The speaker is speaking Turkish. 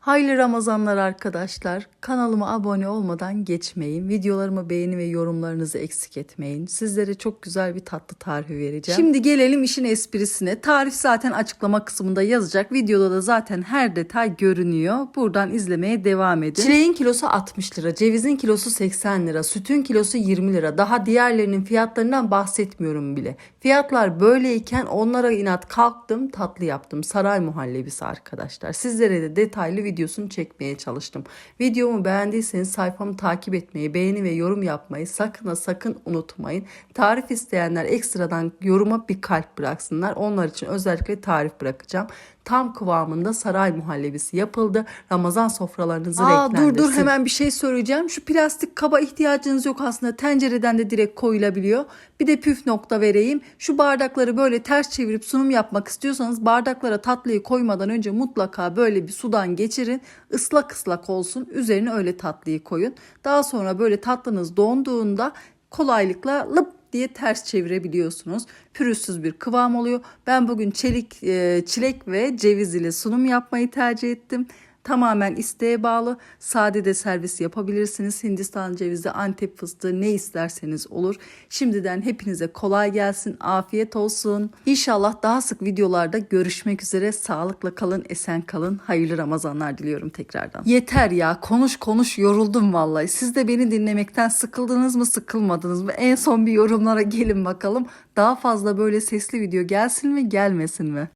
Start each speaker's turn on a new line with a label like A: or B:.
A: Hayırlı Ramazanlar arkadaşlar. Kanalıma abone olmadan geçmeyin. Videolarımı beğeni ve yorumlarınızı eksik etmeyin. Sizlere çok güzel bir tatlı tarifi vereceğim. Şimdi gelelim işin esprisine. Tarif zaten açıklama kısmında yazacak. Videoda da zaten her detay görünüyor. Buradan izlemeye devam edin. Çileğin kilosu 60 lira, cevizin kilosu 80 lira, sütün kilosu 20 lira. Daha diğerlerinin fiyatlarından bahsetmiyorum bile. Fiyatlar böyleyken onlara inat kalktım tatlı yaptım. Saray muhallebisi arkadaşlar. Sizlere de detaylı videosunu çekmeye çalıştım. Videomu beğendiyseniz sayfamı takip etmeyi, beğeni ve yorum yapmayı sakın ha sakın unutmayın. Tarif isteyenler ekstradan yoruma bir kalp bıraksınlar. Onlar için özellikle tarif bırakacağım. Tam kıvamında saray muhallebisi yapıldı. Ramazan sofralarınızı
B: Aa,
A: renklendirsin.
B: dur, dur,
A: hemen bir şey söyleyeceğim. Şu plastik kaba ihtiyacınız yok aslında. Tencereden de direkt koyulabiliyor. Bir de püf nokta vereyim. Şu bardakları böyle ters çevirip sunum yapmak istiyorsanız bardaklara tatlıyı koymadan önce mutlaka böyle bir sudan geçirin. Islak ıslak olsun. Üzerine öyle tatlıyı koyun. Daha sonra böyle tatlınız donduğunda kolaylıkla lıp diye ters çevirebiliyorsunuz. Pürüzsüz bir kıvam oluyor. Ben bugün çelik, e, çilek ve ceviz ile sunum yapmayı tercih ettim. Tamamen isteğe bağlı. Sade de servis yapabilirsiniz. Hindistan cevizi, Antep fıstığı ne isterseniz olur. Şimdiden hepinize kolay gelsin. Afiyet olsun. İnşallah daha sık videolarda görüşmek üzere. Sağlıkla kalın, esen kalın. Hayırlı Ramazanlar diliyorum tekrardan. Yeter ya. Konuş konuş yoruldum vallahi. Siz de beni dinlemekten sıkıldınız mı, sıkılmadınız mı? En son bir yorumlara gelin bakalım. Daha fazla böyle sesli video gelsin mi, gelmesin mi?